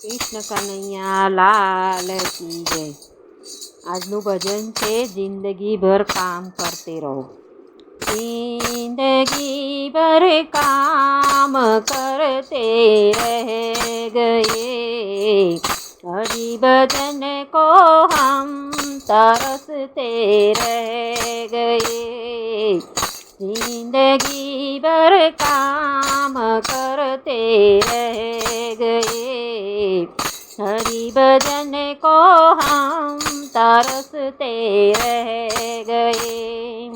કૃષ્ણ કનૈયા લાલ કી જય આજનું ભજન છે જિંદગી ભર કામ કરતે રહો जिंदगी भर काम करते रह गए हरि भजन को हम तरसते रह गए जिंदगी भर काम करते रह गए हरि भजन को हम तरसते रह गए।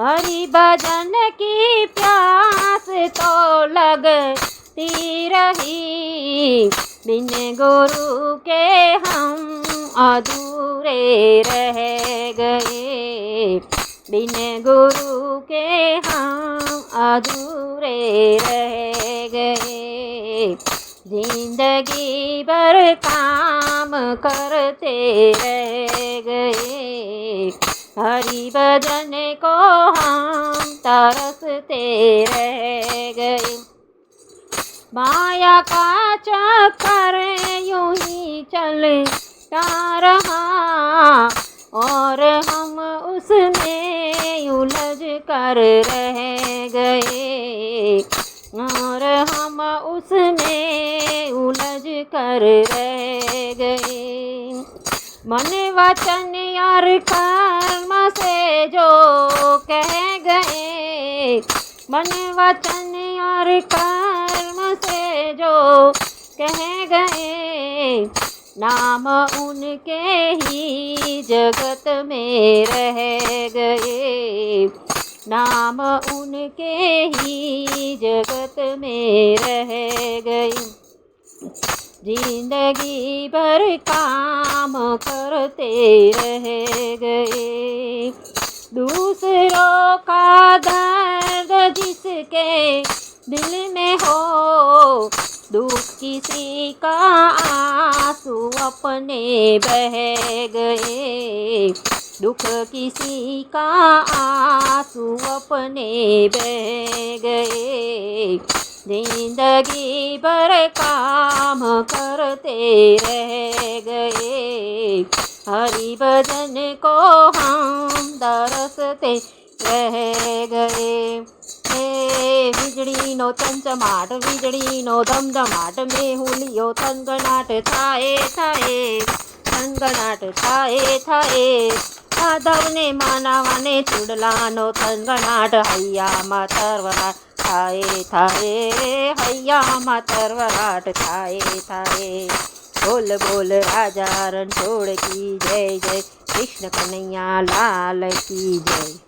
हरि भजन की प्यास तो लगती रही। बिन गुरु के हम अधूरे रह गए। बिन गुरु के हम अधूरे रह गए। ज़िंदगी भर काम करते रह गए। हरि भजन को हम तरसते रह गए। माया का चक्कर यूँ ही चलता रहा और हम उसमें उलझ कर रह गए। और हम उसमें उलझ कर रह गए। मन वचन और कर्म से जो कह गए। मन वचन और कर्म से जो कह गए। नाम उनके ही जगत में रह गए। नाम उनके ही जगत में रह गए ज़िंदगी भर काम करते रह गए। दूसरों का दर्द जिसके दिल में हो, दुख किसी का आँसू अपने बह गए। दुख किसी का आंसू अपने बह गए जिंदगी भर काम करते रह गए हरि भजन को हम दरसते रह गए હે વીજળીનો ચમચમાટ વીજળીનો ધમધમાટ મેહુલિયો થનગણાટ થાય થાય થનગણાટ થાય થાય માધવને માનાવાને ચૂડલાનો થનગણાટ હૈયામાં તરવરાટ થાય થાય હૈયામાં તરવરાટ થાય થાય બોલ બોલ રાજા રણછોડ કી જય જય, કૃષ્ણ કનૈયા લાલ કી જય.